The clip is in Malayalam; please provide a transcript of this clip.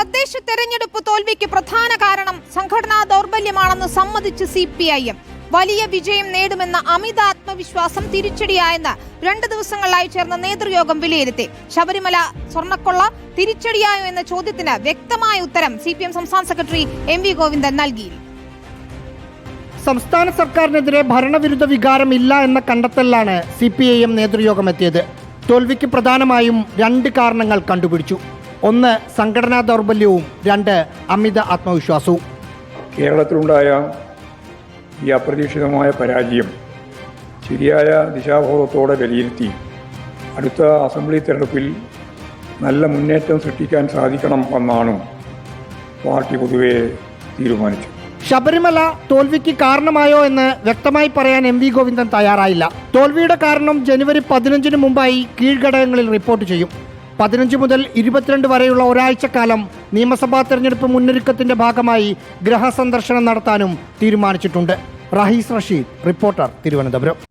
തദ്ദേശ തെരഞ്ഞെടുപ്പ് തോൽവിക്ക് പ്രധാന കാരണം സംഘടനാ ദൗർബല്യമാണെന്ന് സമ്മതിച്ച് സി പി ഐ എം. വലിയ വിജയം നേടുമെന്ന അമിത ആത്മവിശ്വാസം തിരിച്ചടിയായെന്ന് രണ്ട് ദിവസങ്ങളിലായി ചേർന്ന നേതൃയോഗം വിലയിരുത്തി. ശബരിമല സ്വർണക്കൊള്ള തിരിച്ചടിയായോ എന്ന ചോദ്യത്തിന് വ്യക്തമായ ഉത്തരം സി പി എം സംസ്ഥാന സെക്രട്ടറി എം വി ഗോവിന്ദൻ നൽകി സംസ്ഥാന സർക്കാരിനെതിരെ ഭരണവിരുദ്ധ വികാരമില്ല എന്ന കണ്ടെത്തലിലാണ് സി പി ഐ എം നേതൃയോഗം എത്തിയത്. തോൽവിക്ക് പ്രധാനമായും രണ്ട് കാരണങ്ങൾ കണ്ടുപിടിച്ചു. ഒന്ന് സംഘടനാ ദൗർബല്യവും. രണ്ട് അമിത ആത്മവിശ്വാസവും. കേരളത്തിലുണ്ടായ ഈ അപ്രതീക്ഷിതമായ പരാജയം ശരിയായ ദിശാബോധത്തോടെ വിലയിരുത്തി അടുത്ത അസംബ്ലി തെരഞ്ഞെടുപ്പിൽ നല്ല മുന്നേറ്റം സൃഷ്ടിക്കാൻ സാധിക്കണം എന്നാണ് പാർട്ടി പൊതുവെ തീരുമാനിച്ചത്. ശബരിമല തോൽവിക്ക് കാരണമായോ എന്ന് വ്യക്തമായി പറയാൻ എം വി ഗോവിന്ദൻ തയ്യാറായില്ല. തോൽവിയുടെ കാരണം ജനുവരി പതിനഞ്ചിന് മുമ്പായി കീഴ്ഘടകങ്ങളിൽ റിപ്പോർട്ട് ചെയ്യും. പതിനഞ്ച് മുതൽ ഇരുപത്തിരണ്ട് വരെയുള്ള ഒരാഴ്ചക്കാലം നിയമസഭാ തെരഞ്ഞെടുപ്പ് മുന്നൊരുക്കത്തിന്റെ ഭാഗമായി ഗ്രഹസന്ദർശനം നടത്താനും തീരുമാനിച്ചിട്ടുണ്ട്. റഹീസ് റഷീദ് റിപ്പോർട്ടർ തിരുവനന്തപുരം.